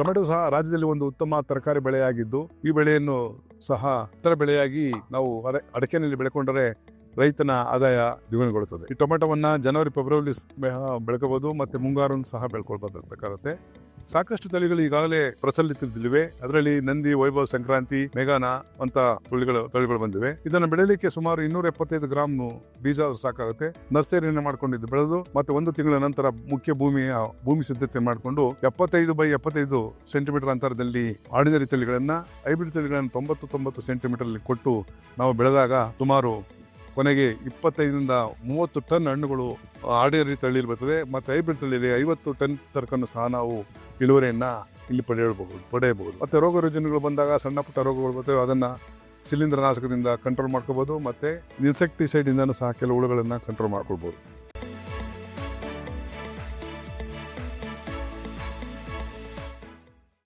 Tomato ಸಹ ರಾಜ್ಯದಲ್ಲಿ ಒಂದು ಉತ್ತಮ ತರಕಾರಿ ಬೆಳೆಯಾಗಿದ್ದು, ಈ ಬೆಳೆಯನ್ನು ಸಹ ಇತರ ಬೆಳೆಯಾಗಿ ನಾವು ಅಡಕೆನಲ್ಲಿ ಬೆಳೆಕೊಂಡರೆ ರೈತನ ಆದಾಯ ದ್ವಿಗುಣಗೊಳ್ಳುತ್ತದೆ. ಈ ಟೊಮೆಟೊವನ್ನು ಜನವರಿ ಫೆಬ್ರವರಿ ಬೆಳ್ಕೋಬಹುದು ಮತ್ತೆ ಮುಂಗಾರನ್ನು ಸಹ ಬೆಳ್ಕೊಳ್ಬಹುದಾಗುತ್ತೆ ಸಾಕಷ್ಟು ತಳಿಗಳು ಈಗಾಗಲೇ ಪ್ರಚಲಿತದಲ್ಲಿವೆ. ಅದರಲ್ಲಿ ನಂದಿ, ವೈಭವ ಸಂಕ್ರಾಂತಿ, ಮೇಘಾನ ಅಂತ ತಳಿಗಳು ತಳಿಗಳು ಬಂದಿವೆ. ಇದನ್ನು ಬೆಳೆಯಲಿಕ್ಕೆ ಸುಮಾರು ಇನ್ನೂರ ಎಪ್ಪತ್ತೈದು ಗ್ರಾಮ್ ಬೀಜ ಸಾಕಾಗುತ್ತೆ. ನರ್ಸರಿಯನ್ನು ಮಾಡ್ಕೊಂಡಿದ್ದು ಬೆಳೆದು, ಮತ್ತೆ ಒಂದು ತಿಂಗಳ ನಂತರ ಮುಖ್ಯ ಭೂಮಿಯ, ಭೂಮಿ ಸಿದ್ಧತೆ ಮಾಡಿಕೊಂಡು ಎಪ್ಪತ್ತೈದು ಬೈ ಎಪ್ಪತ್ತೈದು ಸೆಂಟಿಮೀಟರ್ ಅಂತರದಲ್ಲಿ ಆರ್ಡಿನರಿ ತಳಿಗಳನ್ನ, ಹೈಬ್ರಿಡ್ ತಳಿಗಳನ್ನು ತೊಂಬತ್ತು ತೊಂಬತ್ತು ಸೆಂಟಿಮೀಟರ್ ಕೊಟ್ಟು ನಾವು ಬೆಳೆದಾಗ ಸುಮಾರು ಕೊನೆಗೆ ಇಪ್ಪತ್ತೈದರಿಂದ ಮೂವತ್ತು ಟನ್ ಹಣ್ಣುಗಳು ಆರ್ಡಿನರಿ ತಳಿಯಲ್ಲಿ ಬರ್ತದೆ. ಮತ್ತು ಹೈಬ್ರಿಡ್ ತಳಿಯಲ್ಲಿ ಐವತ್ತು ಟನ್ ತರಕನ್ನು ಸಹ ನಾವು ಇಳುವರಿಯನ್ನ ಇಲ್ಲಿ ಪಡೆಯಬಹುದು ಪಡೆಯಬಹುದು. ಮತ್ತು ರೋಗ ರುಜಿನಗಳು ಬಂದಾಗ ಸಣ್ಣ ಪುಟ್ಟ ರೋಗಗಳು ಬರ್ತವೆ, ಅದನ್ನು ಶಿಲೀಂಧ್ರನಾಶಕದಿಂದ ಕಂಟ್ರೋಲ್ ಮಾಡ್ಕೋಬೋದು ಮತ್ತು ಇನ್ಸೆಕ್ಟಿಸೈಡಿಂದನೂ ಸಹ ಕೆಲವು ಹುಳುಗಳನ್ನು ಕಂಟ್ರೋಲ್ ಮಾಡ್ಕೊಳ್ಬಹುದು.